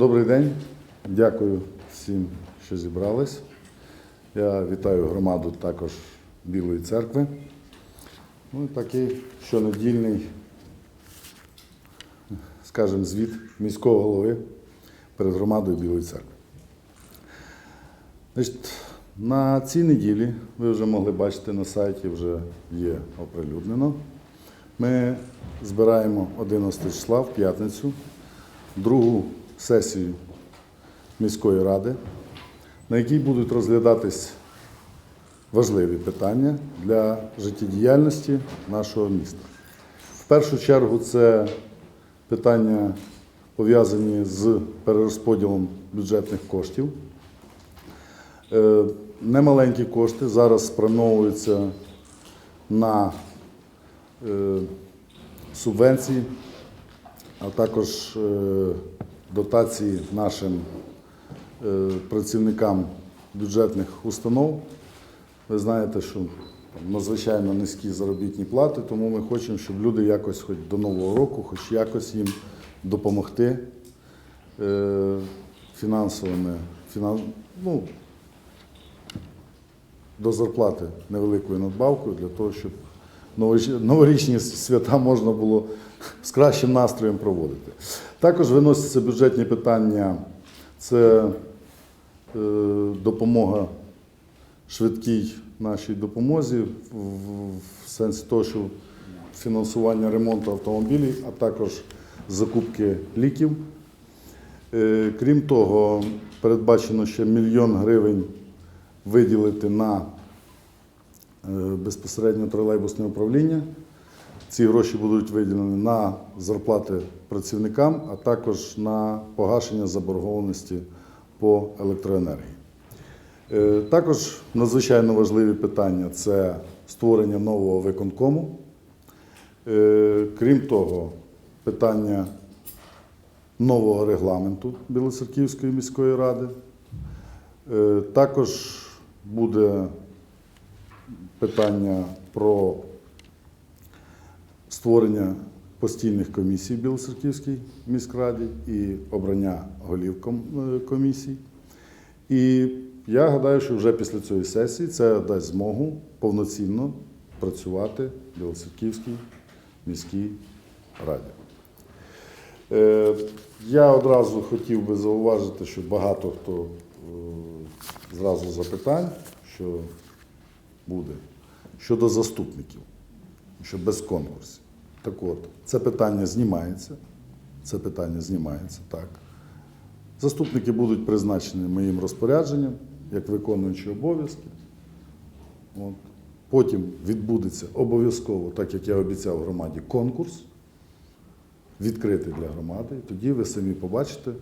Добрий день. Дякую всім, що зібрались. Я вітаю громаду також Білої церкви. Ну і такий щонедільний, скажімо, звіт міського голови перед громадою Білої церкви. Значить, на цій неділі, ви вже могли бачити на сайті, вже є оприлюднено. Ми збираємо 11 числа в п'ятницю другу сесію міської ради, на якій будуть розглядатись важливі питання для життєдіяльності нашого міста. В першу чергу це питання пов'язані з перерозподілом бюджетних коштів. Е, Немаленькі кошти зараз спрямовуються на е, субвенції, а також е, дотації нашим е, працівникам бюджетних установ. Ви знаєте, що надзвичайно низькі заробітні плати, тому ми хочемо, щоб люди якось хоч до Нового року, хоч якось їм допомогти е, фінансовими, фінан, ну, до зарплати невеликою надбавкою для того, щоб новорічні свята можна було з кращим настроєм проводити. Також виносяться бюджетні питання. Це е, допомога швидкій нашій допомозі в, сенсі того, що фінансування ремонту автомобілів, а також закупки ліків. Е, Крім того, передбачено ще мільйон гривень виділити на безпосередньо тролейбусне управління. Ці гроші будуть виділені на зарплати працівникам, а також на погашення заборгованості по електроенергії. Е, Також надзвичайно важливі питання це створення нового виконкому. Е, Крім того, питання нового регламенту Білоцерківської міської ради. Е, Також буде питання про створення постійних комісій в Білоцерківській міськраді і обрання голів е, комісій. І я гадаю, що вже після цієї сесії це дасть змогу повноцінно працювати в Білоцерківській міській раді. Е, Я одразу хотів би зауважити, що багато хто е, зразу запитань, що буде щодо заступників, що без конкурсів. Так от, це питання знімається. Це питання знімається, так. Заступники будуть призначені моїм розпорядженням як виконуючі обов'язки. От. Потім відбудеться обов'язково, так як я обіцяв громаді, конкурс, відкритий для громади. Тоді ви самі побачите,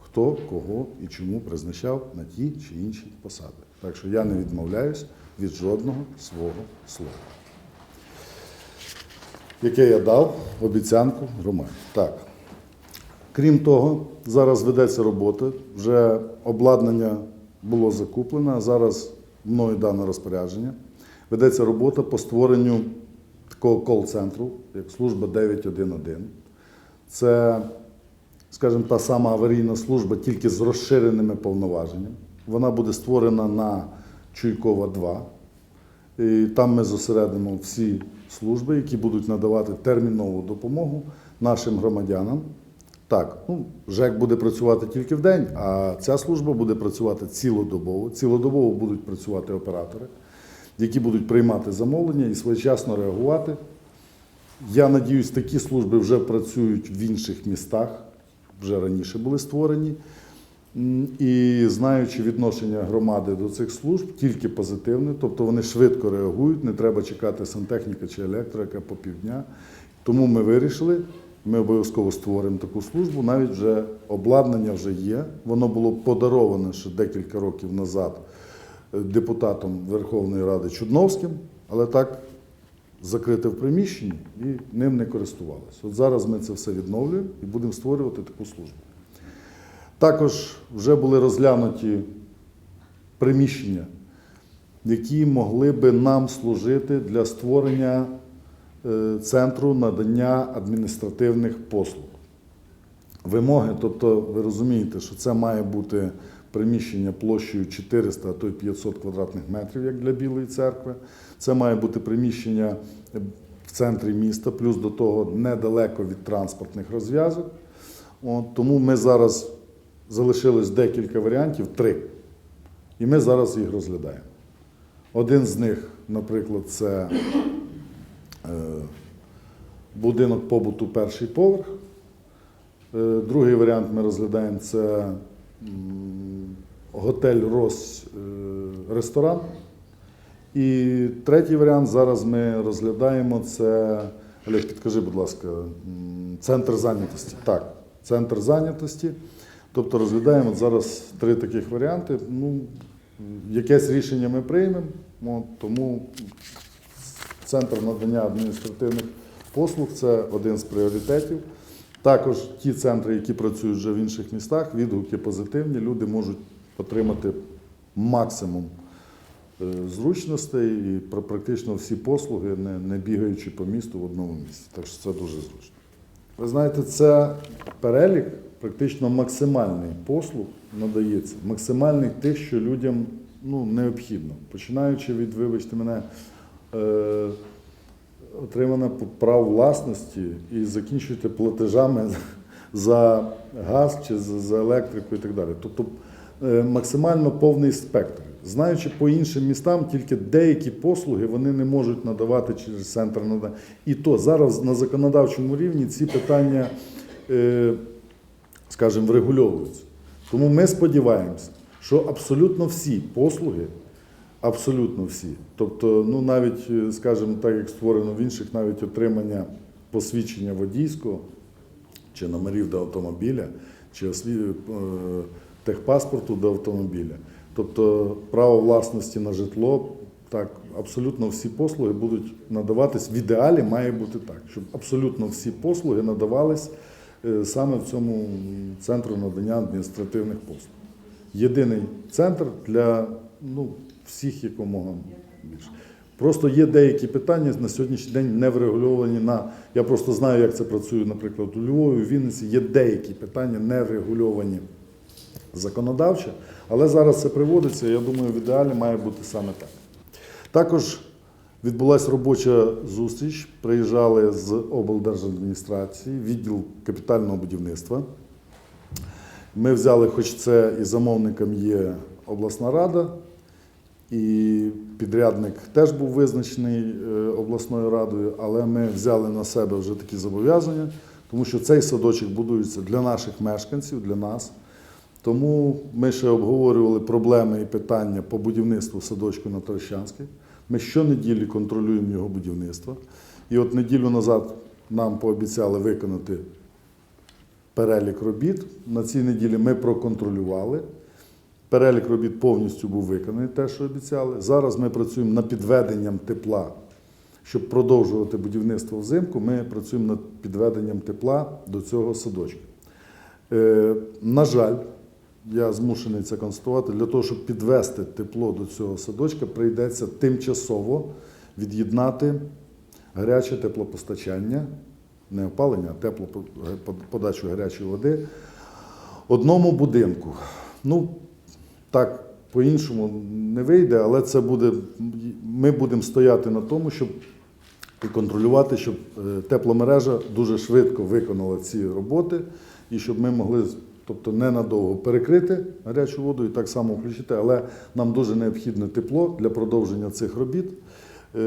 хто кого і чому призначав на ті чи інші посади. Так що я не відмовляюсь від жодного свого слова, яке я дав обіцянку громаді. Так. Крім того, зараз ведеться робота, вже обладнання було закуплено, а зараз мною дане розпорядження. Ведеться робота по створенню такого кол-центру, як служба 911. Це, скажімо, та сама аварійна служба, тільки з розширеними повноваженнями. Вона буде створена на Чуйкова 2. І там ми зосередимо всі служби, які будуть надавати термінову допомогу нашим громадянам. Так, ну, ЖЕК буде працювати тільки в день, а ця служба буде працювати цілодобово. Цілодобово будуть працювати оператори, які будуть приймати замовлення і своєчасно реагувати. Я надіюсь, такі служби вже працюють в інших містах, вже раніше були створені. І знаючи відношення громади до цих служб, тільки позитивне, тобто вони швидко реагують, не треба чекати сантехніка чи електрика по півдня. Тому ми вирішили, ми обов'язково створимо таку службу. Навіть вже обладнання вже є. Воно було подароване ще декілька років назад е, депутатом Верховної Ради Чудновським, але так закрите в приміщенні і ним не користувалися. От зараз ми це все відновлюємо і будемо створювати таку службу. Також вже були розглянуті приміщення, які могли би нам служити для створення е, центру надання адміністративних послуг. вимоги. Тобто, ви розумієте, що це має бути приміщення площею 400, а то й 500 квадратних метрів, як для Білої церкви. Це має бути приміщення в центрі міста, плюс до того недалеко від транспортних розв'язок. Тому ми зараз залишилось декілька варіантів, три. І ми зараз їх розглядаємо. Один з них, наприклад, це е, будинок побуту перший поверх. Е, Другий варіант ми розглядаємо це готель Рос е, ресторан. І третій варіант зараз ми розглядаємо це. Олег, підкажи, будь ласка, центр зайнятості. Так, центр зайнятості. Тобто розглядаємо зараз три таких варіанти. Ну, якесь рішення ми приймемо, тому центр надання адміністративних послуг це один з пріоритетів. Також ті центри, які працюють вже в інших містах, відгуки позитивні, люди можуть отримати максимум е, зручностей і пр- практично всі послуги, не, не бігаючи по місту в одному місці. Так що це дуже зручно. Ви знаєте, це перелік практично максимальний послуг надається, максимальний тих, що людям ну, необхідно. Починаючи від, вибачте мене, е, отримання прав власності і закінчуєте платежами за газ чи за електрику і так далі. Тобто е, максимально повний спектр. Знаючи по іншим містам, тільки деякі послуги вони не можуть надавати через центр надання. І то зараз на законодавчому рівні ці питання, е, скажімо, врегульовуються. Тому ми сподіваємося, що абсолютно всі послуги Абсолютно всі. Тобто, ну навіть, е, скажімо, так як створено в інших, навіть отримання посвідчення водійського чи номерів до автомобіля, чи е, техпаспорту до автомобіля. Тобто право власності на житло, так, абсолютно всі послуги будуть надаватись. В ідеалі має бути так, щоб абсолютно всі послуги надавались саме в цьому центру надання адміністративних послуг. Єдиний центр для ну, всіх якомога більше. Просто є деякі питання на сьогоднішній день не врегульовані на. Я просто знаю, як це працює, наприклад, у Львові, у Вінниці. Є деякі питання не врегульовані законодавчо, але зараз це приводиться. Я думаю, в ідеалі має бути саме так. Також відбулася робоча зустріч. Приїжджали з облдержадміністрації, відділ капітального будівництва. Ми взяли, хоч це і замовником є обласна рада, і підрядник теж був визначений е, обласною радою, але ми взяли на себе вже такі зобов'язання, тому що цей садочок будується для наших мешканців, для нас. Тому ми ще обговорювали проблеми і питання по будівництву садочку на Трощанській. Ми щонеділі контролюємо його будівництво. І от неділю назад нам пообіцяли виконати перелік робіт. На цій неділі ми проконтролювали. Перелік робіт повністю був виконаний, те, що обіцяли. Зараз ми працюємо над підведенням тепла. Щоб продовжувати будівництво взимку, ми працюємо над підведенням тепла до цього садочка. Е, на жаль, я змушений це констатувати, для того, щоб підвести тепло до цього садочка, прийдеться тимчасово від'єднати гаряче теплопостачання, не опалення, а теплоподачу гарячої води одному будинку. Ну, так по-іншому не вийде, але це буде. Ми будемо стояти на тому, щоб і контролювати, щоб е, тепломережа дуже швидко виконала ці роботи, і щоб ми могли, тобто ненадовго перекрити гарячу воду і так само включити, але нам дуже необхідне тепло для продовження цих робіт, е,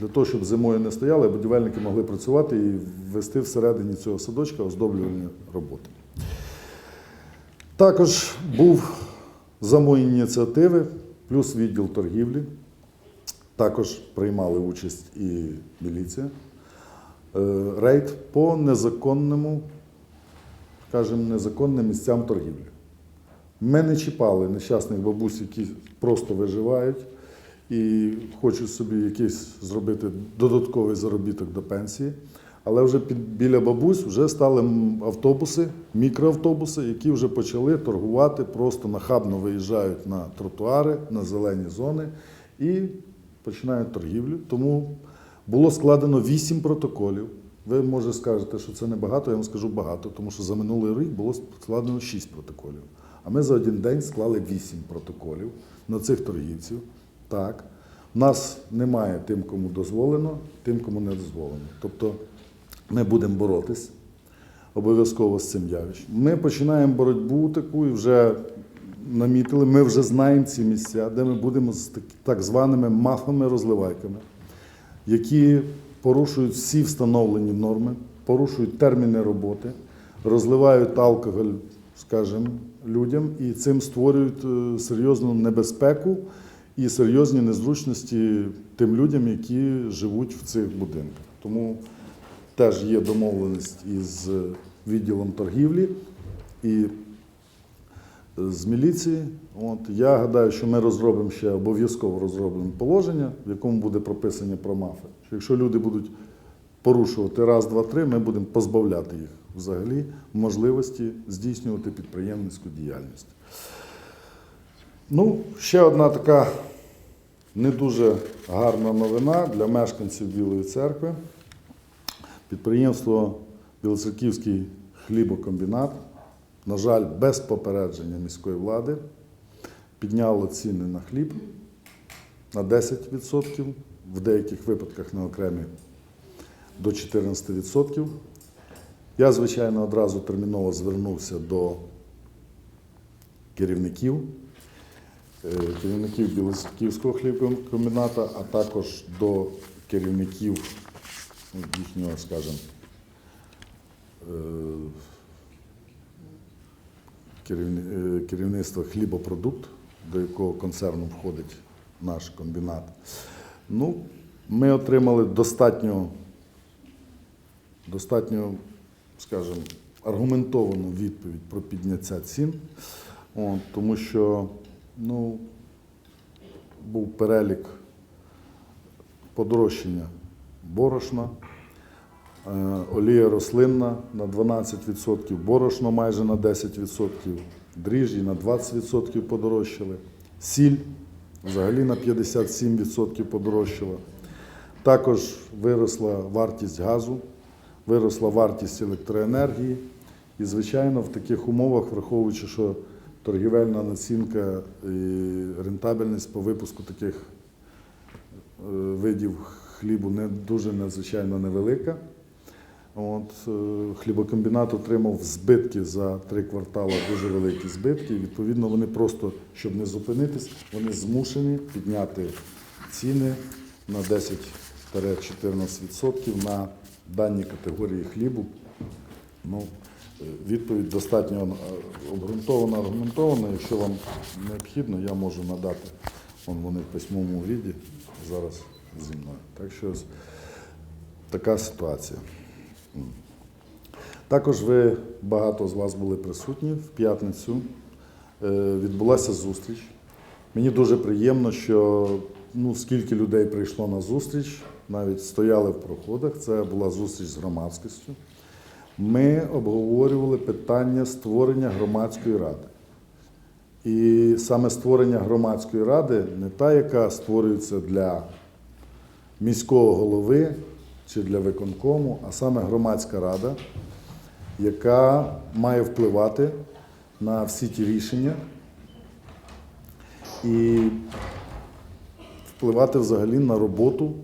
для того, щоб зимою не стояли, будівельники могли працювати і ввести всередині цього садочка оздоблювальні роботи. Також був за мої ініціативи, плюс відділ торгівлі. Також приймали участь і міліція. Е, Рейд по незаконному, скажімо, незаконним місцям торгівлі. Ми не чіпали нещасних бабусь, які просто виживають і хочуть собі якийсь зробити додатковий заробіток до пенсії. Але вже під, біля бабусь вже стали автобуси, мікроавтобуси, які вже почали торгувати, просто нахабно виїжджають на тротуари, на зелені зони і починають торгівлю. Тому було складено вісім протоколів Ви може скажете, що це небагато, я вам скажу багато, тому що за минулий рік було складено 6 протоколів. А ми за один день склали 8 протоколів на цих торгівців. Так. Нас немає тим, кому дозволено, тим, кому не дозволено. Тобто ми будемо боротись обов'язково з цим явищем. Ми починаємо боротьбу таку і вже намітили, ми вже знаємо ці місця, де ми будемо з так званими мафами-розливайками, які порушують всі встановлені норми, порушують терміни роботи, розливають алкоголь, скажімо, людям і цим створюють е, серйозну небезпеку і серйозні незручності тим людям, які живуть в цих будинках. Тому теж є домовленість із відділом торгівлі і з міліції. От, я гадаю, що ми розробимо ще обов'язково розробимо положення, в якому буде прописання про мафи. Що якщо люди будуть порушувати раз, два, три, ми будемо позбавляти їх взагалі можливості здійснювати підприємницьку діяльність. Ну, ще одна така не дуже гарна новина для мешканців Білої церкви. Підприємство Білоцерківський хлібокомбінат, на жаль, без попередження міської влади, підняло ціни на хліб на 10%, в деяких випадках на окремі до 14%. Я, звичайно, одразу терміново звернувся до керівників, е, керівників Білоцерківського хлібокомбіната, а також до керівників їхнього, скажімо, е, керівництва хлібопродукт, до якого концерну входить наш комбінат. Ну, ми отримали достатньо, достатньо, скажімо, аргументовану відповідь про підняття цін, От, тому що ну, був перелік подорожчання борошна, е, олія рослинна на 12%, борошно майже на 10%, дріжджі на 20% подорожчали, сіль взагалі на 57% подорожчала. Також виросла вартість газу, виросла вартість електроенергії. І, звичайно, в таких умовах, враховуючи, що торгівельна націнка і рентабельність по випуску таких е, видів хлібу не дуже надзвичайно невелика. От, е, хлібокомбінат отримав збитки за три квартали, дуже великі збитки. І, відповідно, вони просто, щоб не зупинитись, вони змушені підняти ціни на 10-14% на дані категорії хлібу. Ну, е, відповідь достатньо е, обґрунтована, аргументована. Якщо вам необхідно, я можу надати. Вон вони в письмовому віді зараз зі мною. Так що така ситуація. Також ви багато з вас були присутні в п'ятницю. Е, Відбулася зустріч. Мені дуже приємно, що ну, скільки людей прийшло на зустріч, навіть стояли в проходах. Це була зустріч з громадськістю. Ми обговорювали питання створення громадської ради. І саме створення громадської ради не та, яка створюється для міського голови чи для виконкому, а саме громадська рада, яка має впливати на всі ті рішення і впливати взагалі на роботу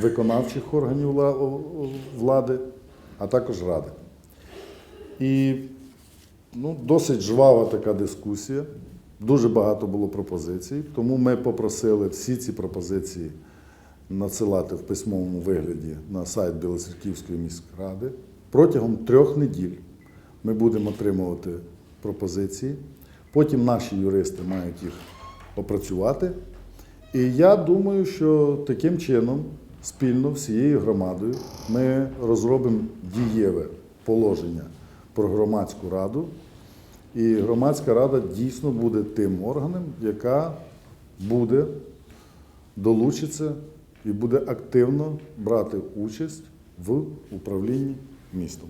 виконавчих органів влади, а також ради. І ну, досить жвава така дискусія. Дуже багато було пропозицій, тому ми попросили всі ці пропозиції надсилати в письмовому вигляді на сайт Білоцерківської міськради. Протягом трьох неділь ми будемо отримувати пропозиції. Потім наші юристи мають їх опрацювати. І я думаю, що таким чином, спільно всією громадою, ми розробимо дієве положення про громадську раду. І громадська рада дійсно буде тим органом, яка буде долучиться і буде активно брати участь в управлінні містом.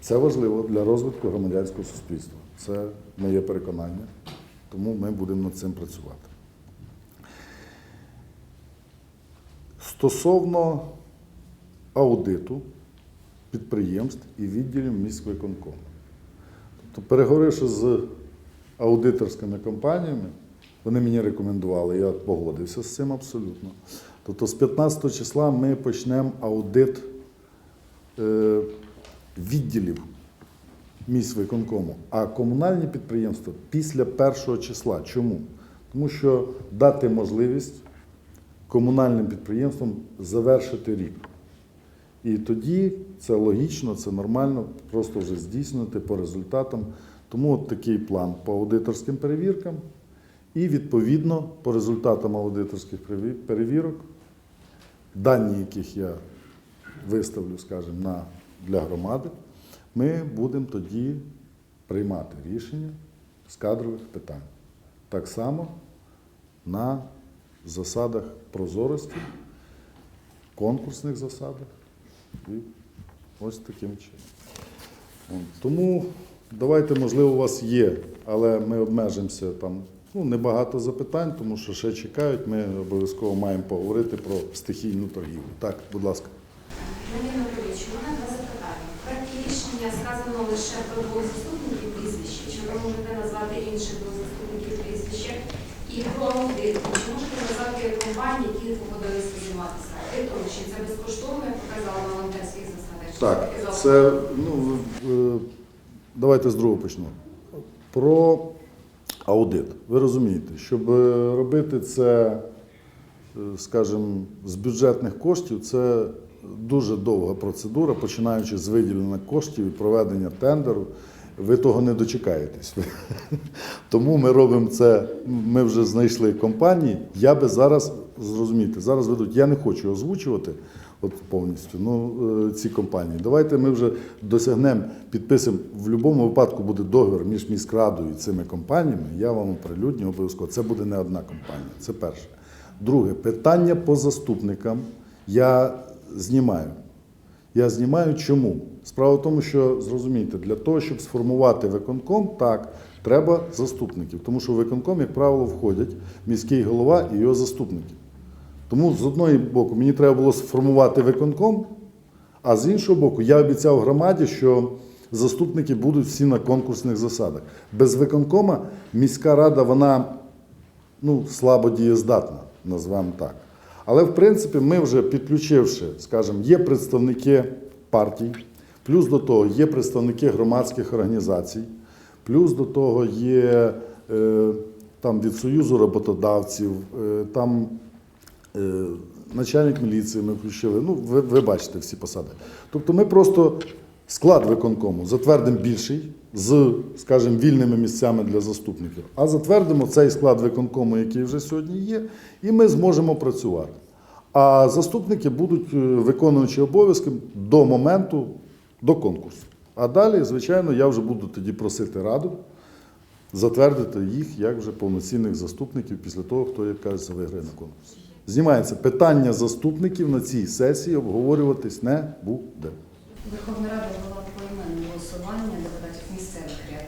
Це важливо для розвитку громадянського суспільства. Це моє переконання, тому ми будемо над цим працювати. Стосовно аудиту підприємств і відділів міськвиконкому. Тобто, переговоривши з аудиторськими компаніями, вони мені рекомендували, я погодився з цим абсолютно. Тобто з 15 числа ми почнемо аудит е, відділів міськвиконкому, а комунальні підприємства після 1 числа. Чому? Тому що дати можливість комунальним підприємствам завершити рік. І тоді це логічно, це нормально, просто вже здійснювати по результатам. Тому от такий план по аудиторським перевіркам. І відповідно по результатам аудиторських перевірок, дані яких я виставлю, скажімо, на, для громади, ми будемо тоді приймати рішення з кадрових питань. Так само на засадах прозорості, конкурсних засадах. І ось таким чином. Тому давайте, можливо, у вас є, але ми обмежимося там. Ну, небагато запитань, тому що ще чекають. Ми обов'язково маємо поговорити про стихійну торгівлю. Так, будь ласка. Леонід Анатолійович, у мене два запитання. В рішення сказано лише про двох заступників прізвища. Чи ви можете назвати інших двох заступників прізвища? І про аудит. Чи можете назвати компанії, які погодилися займатися аудитом? Чи це безкоштовно, як показало на волонтерських засадах? Так, це ну давайте з другого почну. Про аудит. Ви розумієте, щоб е, робити це, е, скажімо, з бюджетних коштів, це дуже довга процедура, починаючи з виділення коштів і проведення тендеру. Ви того не дочекаєтесь. Тому ми робимо це. Ми вже знайшли компанії. Я би зараз зрозумієте, зараз ведуть. Я не хочу озвучувати от повністю ну, е, ці компанії. Давайте ми вже досягнемо, підписуємо. В будь-якому випадку буде договір між міськрадою і цими компаніями. Я вам оприлюдню обов'язково. Це буде не одна компанія. Це перше. Друге, питання по заступникам я знімаю. Я знімаю чому? Справа в тому, що зрозумійте, для того, щоб сформувати виконком, так, треба заступників. Тому що в виконком, як правило, входять міський голова і його заступники. Тому з одного боку мені треба було сформувати виконком, а з іншого боку, я обіцяв громаді, що заступники будуть всі на конкурсних засадах. Без виконкома міська рада, вона ну, слабо дієздатна, назвемо так. Але в принципі ми вже підключивши, скажімо, є представники партій, плюс до того є представники громадських організацій, плюс до того є е, там від Союзу роботодавців, е, там начальник міліції ми включили. Ну, ви, ви бачите всі посади. Тобто ми просто склад виконкому затвердимо більший з, скажімо, вільними місцями для заступників, а затвердимо цей склад виконкому, який вже сьогодні є, і ми зможемо працювати. А заступники будуть е, виконуючи обов'язки до моменту, до конкурсу. А далі, звичайно, я вже буду тоді просити раду затвердити їх як вже повноцінних заступників після того, хто, як кажеться, виграє на конкурсі. Знімається питання заступників на цій сесії обговорюватись не буде. Верховна Рада вела поіменне голосування депутатів місцевих ряд-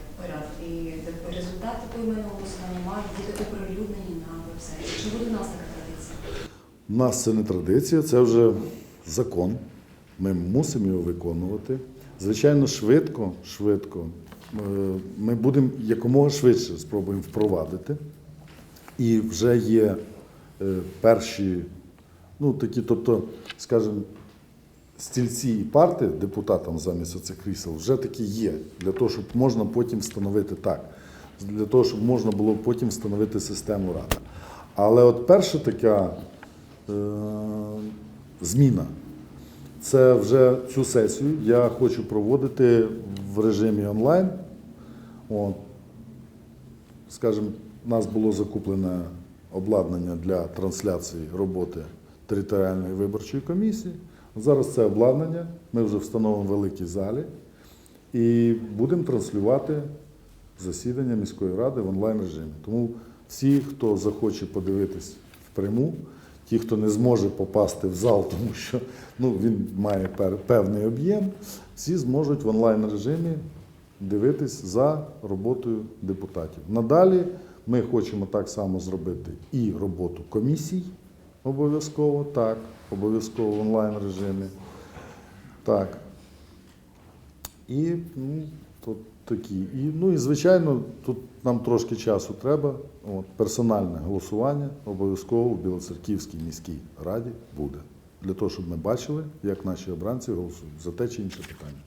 і результати поіменного голосування мають бути оприлюднені на вебсайті. Чи буде у нас така традиція? У нас це не традиція, це вже закон. Ми мусимо його виконувати. Звичайно, швидко, швидко. е, Ми будемо якомога швидше спробуємо впровадити. І вже є перші, ну такі, тобто, скажімо, стільці і парти депутатам замість оцих крісел вже такі є, для того, щоб можна потім встановити так, для того, щоб можна було потім встановити систему рада. Але от перша така е, зміна. Це вже цю сесію я хочу проводити в режимі онлайн. От, скажімо, у нас було закуплене обладнання для трансляції роботи територіальної виборчої комісії. Зараз це обладнання ми вже встановимо в великій залі і будемо транслювати засідання міської ради в онлайн режимі. Тому всі, хто захоче подивитись впряму, ті, хто не зможе попасти в зал, тому що ну, він має певний об'єм, всі зможуть в онлайн режимі дивитись за роботою депутатів. Надалі ми хочемо так само зробити і роботу комісій обов'язково, так, обов'язково в онлайн режимі. Так. І ну, тут такі. І, ну і звичайно, тут нам трошки часу треба. От, персональне голосування обов'язково в Білоцерківській міській раді буде. Для того, щоб ми бачили, як наші обранці голосують за те чи інше питання.